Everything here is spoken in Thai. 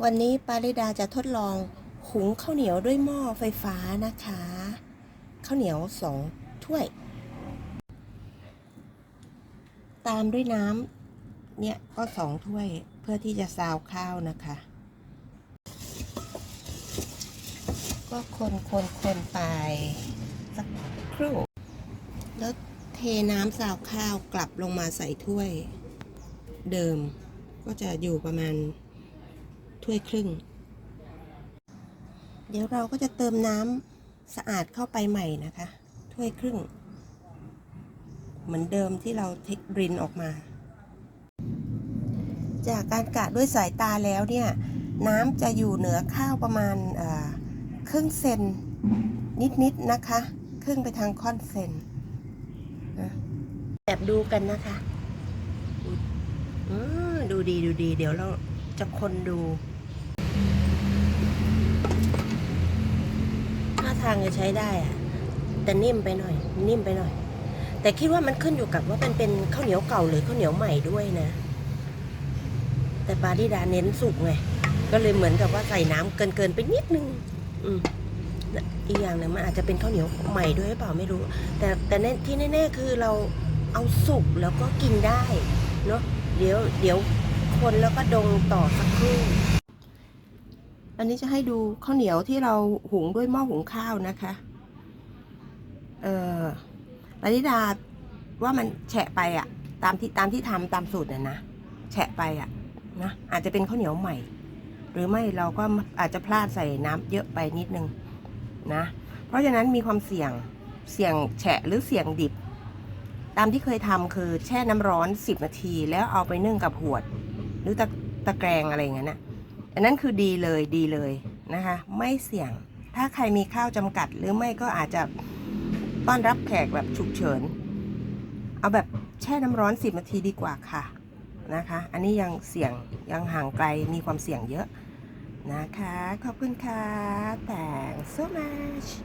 วันนี้ปาริดาจะทดลองหุงข้าวเหนียวด้วยหม้อไฟฟ้านะคะ ข้าวเหนียวสองถ้วย ตามด้วยน้ำเนี่ยก็สองถ้วยเพื่อที่จะซาวข้าวนะคะ ก็คนคนคนไปสักครู่ แล้วเทน้ำซาวข้าวกลับลงมาใส่ถ้วย เดิมก็จะอยู่ประมาณ ถ้วยครึ่ง เดี๋ยวเราก็จะเติมน้ำสะอาดเข้าไปใหม่นะคะ ถ้วยครึ่ง เหมือนเดิมที่เราเทรินออกมา จากการกะด้วยสายตาแล้วเนี่ย น้ำจะอยู่เหนือข้าวประมาณครึ่งเซนนิดๆนนะคะ ครึ่งไปทางค่อนเซนนะแอบดูกันนะคะอืมดูดีดูดี เดี๋ยวเราจะคนดูางจะใช้ได้อะแต่นิ่มไปหน่อย นิ่มไปหน่อย แต่คิดว่ามันขึ้นอยู่กับว่าเป็นเป็นข้าวเหนียวเก่าหรือข้าวเหนียวใหม่ด้วยนะ แต่ปาดิดาเน้นสุกไงก็เลยเหมือนกับว่าใส่น้ำเกินเกินไปนิดนึง อืมอีกอย่างหนึ่งมันอาจจะเป็นข้าวเหนียวใหม่ด้วยหรือเปล่าไม่รู้ แต่แต่แน่ที่แน่ๆคือเราเอาสุกแล้วก็กินได้เนาะเดี๋ยวเดี๋ยวคนแล้วก็ดงต่อสักครู่ อันนี้จะให้ดูข้าวเหนียวที่เราหุงด้วยหม้อหุงข้าวนะคะ เออปาริดาว่ามันแฉะไปอะตามที่ตามที่ทำตามสูตรเนี่ยนะแฉะไปอะนะอาจจะเป็นข้าวเหนียวใหม่ หรือไม่เราก็อาจจะพลาดใส่น้ำเยอะไปนิดนึงนะ เพราะฉะนั้นมีความเสี่ยงเสี่ยงแฉะหรือเสี่ยงดิบ ตามที่เคยทำคือแช่น้ำร้อน 10 นาที แล้วเอาไปนึ่งกับหวด หรือตะตะแกรงอะไรอย่างนั้นนะ อันนั้นคือดีเลยดีเลยนะคะ ไม่เสี่ยง ถ้าใครมีข้าวจำกัด หรือไม่ก็อาจจะต้อนรับแขกแบบฉุกเฉิน เอาแบบแช่น้ำร้อน 10 นาทีดีกว่าค่ะนะคะ อันนี้ยังเสี่ยงยังห่างไกลมีความเสี่ยงเยอะนะคะ ขอบคุณค่ะ thanks so much